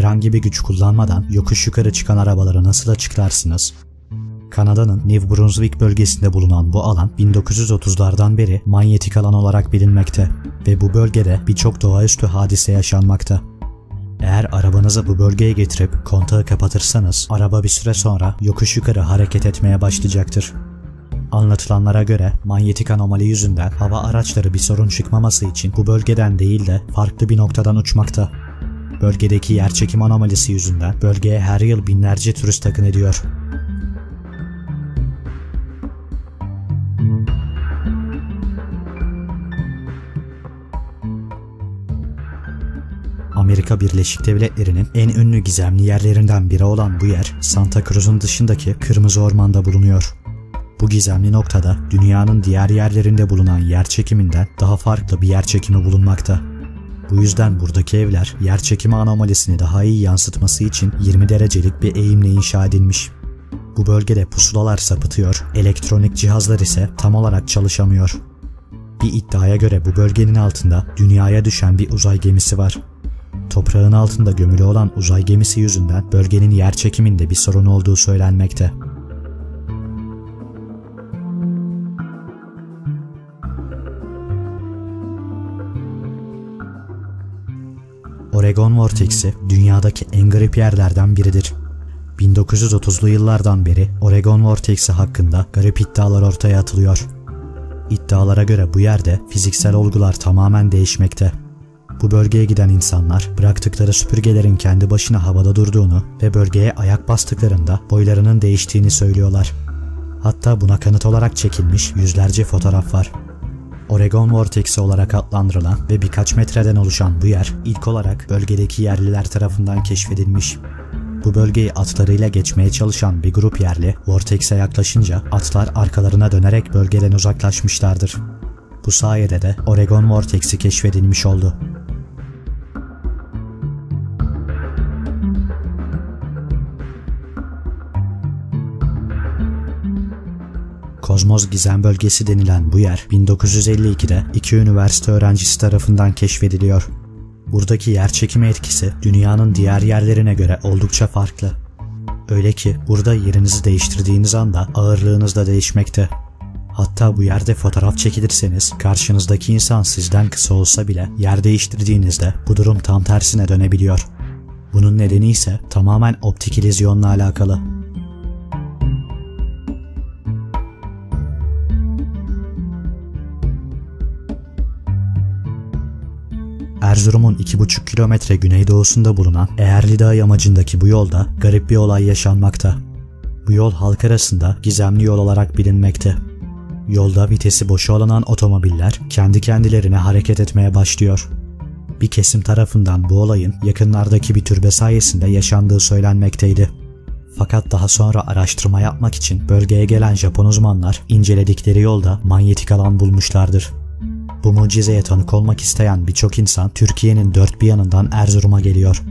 herhangi bir güç kullanmadan yokuş yukarı çıkan arabaları nasıl açıklarsınız? Kanada'nın New Brunswick bölgesinde bulunan bu alan 1930'lardan beri manyetik alan olarak bilinmekte ve bu bölgede birçok doğaüstü hadise yaşanmakta. Eğer arabanızı bu bölgeye getirip kontağı kapatırsanız araba bir süre sonra yokuş yukarı hareket etmeye başlayacaktır. Anlatılanlara göre manyetik anomali yüzünden hava araçları bir sorun çıkmaması için bu bölgeden değil de farklı bir noktadan uçmakta. Bölgedeki yerçekim anomalisi yüzünden bölgeye her yıl binlerce turist akın ediyor. Amerika Birleşik Devletleri'nin en ünlü gizemli yerlerinden biri olan bu yer, Santa Cruz'un dışındaki Kırmızı Orman'da bulunuyor. Bu gizemli noktada dünyanın diğer yerlerinde bulunan yer çekiminden daha farklı bir yer çekimi bulunmakta. Bu yüzden buradaki evler yer çekimi anomalisini daha iyi yansıtması için 20 derecelik bir eğimle inşa edilmiş. Bu bölgede pusulalar sapıtıyor, elektronik cihazlar ise tam olarak çalışamıyor. Bir iddiaya göre bu bölgenin altında dünyaya düşen bir uzay gemisi var. Toprağın altında gömülü olan uzay gemisi yüzünden bölgenin yer çekiminde bir sorun olduğu söylenmekte. Oregon Vortex'i dünyadaki en garip yerlerden biridir. 1930'lu yıllardan beri Oregon Vortex'i hakkında garip iddialar ortaya atılıyor. İddialara göre bu yerde fiziksel olgular tamamen değişmekte. Bu bölgeye giden insanlar bıraktıkları süpürgelerin kendi başına havada durduğunu ve bölgeye ayak bastıklarında boylarının değiştiğini söylüyorlar. Hatta buna kanıt olarak çekilmiş yüzlerce fotoğraf var. Oregon Vortex'i olarak adlandırılan ve birkaç metreden oluşan bu yer ilk olarak bölgedeki yerliler tarafından keşfedilmiş. Bu bölgeyi atlarıyla geçmeye çalışan bir grup yerli Vortex'e yaklaşınca atlar arkalarına dönerek bölgeden uzaklaşmışlardır. Bu sayede de Oregon Vortex'i keşfedilmiş oldu. Kozmoz Gizem Bölgesi denilen bu yer 1952'de iki üniversite öğrencisi tarafından keşfediliyor. Buradaki yer çekimi etkisi dünyanın diğer yerlerine göre oldukça farklı. Öyle ki burada yerinizi değiştirdiğiniz anda ağırlığınız da değişmekte. Hatta bu yerde fotoğraf çekilirseniz karşınızdaki insan sizden kısa olsa bile yer değiştirdiğinizde bu durum tam tersine dönebiliyor. Bunun nedeni ise tamamen optik illüzyonla alakalı. Erzurum'un 2,5 kilometre güneydoğusunda bulunan Eğerli Dağı yamacındaki bu yolda garip bir olay yaşanmakta. Bu yol halk arasında gizemli yol olarak bilinmekte. Yolda vitesi boşalanan otomobiller kendi kendilerine hareket etmeye başlıyor. Bir kesim tarafından bu olayın yakınlardaki bir türbe sayesinde yaşandığı söylenmekteydi. Fakat daha sonra araştırma yapmak için bölgeye gelen Japon uzmanlar inceledikleri yolda manyetik alan bulmuşlardır. Bu mucizeye tanık olmak isteyen birçok insan Türkiye'nin dört bir yanından Erzurum'a geliyor.